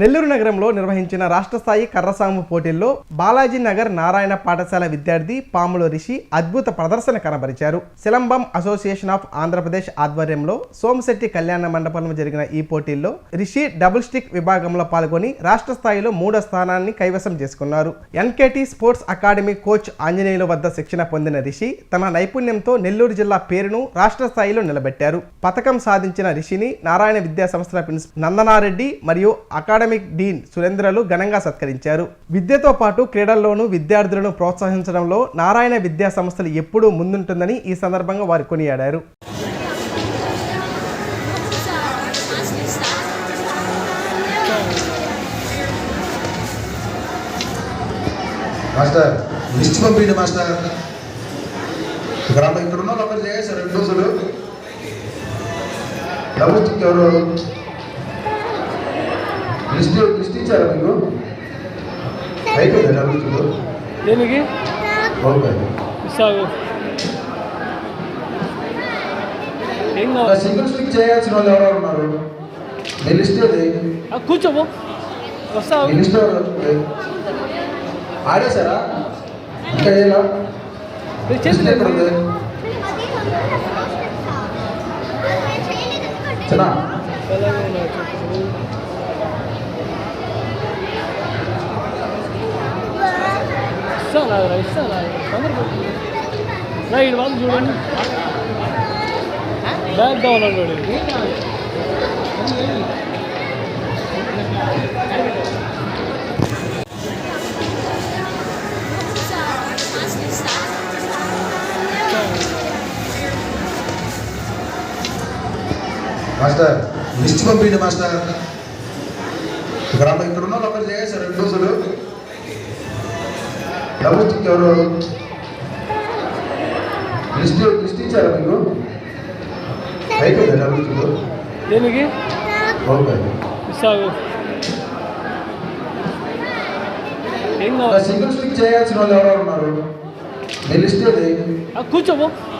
నెల్లూరు నగరంలో నిర్వహించిన రాష్ట్ర స్థాయి కర్రసాము పోటీల్లో బాలాజీ నగర్ నారాయణ పాఠశాల విద్యార్థి పాముల రిషి అద్భుత ప్రదర్శన కనబరిచారు. సిలంబం అసోసియేషన్ ఆఫ్ ఆంధ్రప్రదేశ్ ఆధ్వర్యంలో సోమశెట్టి కళ్యాణ మండపంలో జరిగిన ఈ పోటీల్లో రిషి డబుల్ స్టిక్ విభాగంలో పాల్గొని రాష్ట్ర స్థాయిలో మూడో స్థానాన్ని కైవసం చేసుకున్నారు. ఎన్కేటీ స్పోర్ట్స్ అకాడమీ కోచ్ ఆంజనేయుల వద్ద శిక్షణ పొందిన రిషి తన నైపుణ్యంతో నెల్లూరు జిల్లా పేరును రాష్ట్ర స్థాయిలో నిలబెట్టారు. పథకం సాధించిన రిషిని నారాయణ విద్యా సంస్థల ప్రిన్సిపల్ నందనారెడ్డి మరియు అకాడమీ అకాడమిక్ డీన్ సురేంద్రలు ఘనంగా సత్కరించారు. విద్యతో పాటు క్రీడల్లోనూ విద్యార్థులను ప్రోత్సహించడంలో నారాయణ విద్యా సంస్థలు ఎప్పుడూ ముందుంటుందని ఈ సందర్భంగా వారు కొనియాడారు. మాస్టర్ లిస్ట్ పంపించండి మాస్టర్. ఇక్కడ ఉన్న ఒకరు చేశారు రెండు రోజులు. ఎవరు? లిస్ట్ లిస్ట్ ఇచ్చారా మీకు? అయిపోయింది స్టిక్ దేనికి? సింగిల్ స్టిక్ చేయాల్సిన వాళ్ళు ఎవరెవరు ఉన్నారు. మీ లిస్ట్ ఏది? కూర్చోబో వస్తావు? మీ లిస్ట్ ఎవరు? ఆడేశారా? ఇంకా ఏలా? నీ లిస్ట్ చేతులు ఎక్కడ ఉంది? చిన్న. ఇస్తాను రా ఇస్తాను తొందరగా రా ఇటు వాళ్ళు చూడండి బ్యాగ్ కావాలన్నాడు మాస్టర్ లిస్ట్ పంపించండి మాస్టర్. ఇక్కడ ఇక్కడ ఉన్న వాళ్ళు ఒకరు చేశారు రెండు రోజులు. స్టిక్ ఎవరు? లిస్ట్ లిస్ట్ ఇచ్చారా మీకు? అయిపోయింది డబ్బు స్టిక్ దేనికి? ఓకే. సింగిల్ స్టిక్ చేయాల్సిన వాళ్ళు ఎవరెవరు ఉన్నారు. మీ లిస్ట్ ఏది? ఆ, కూర్చోబో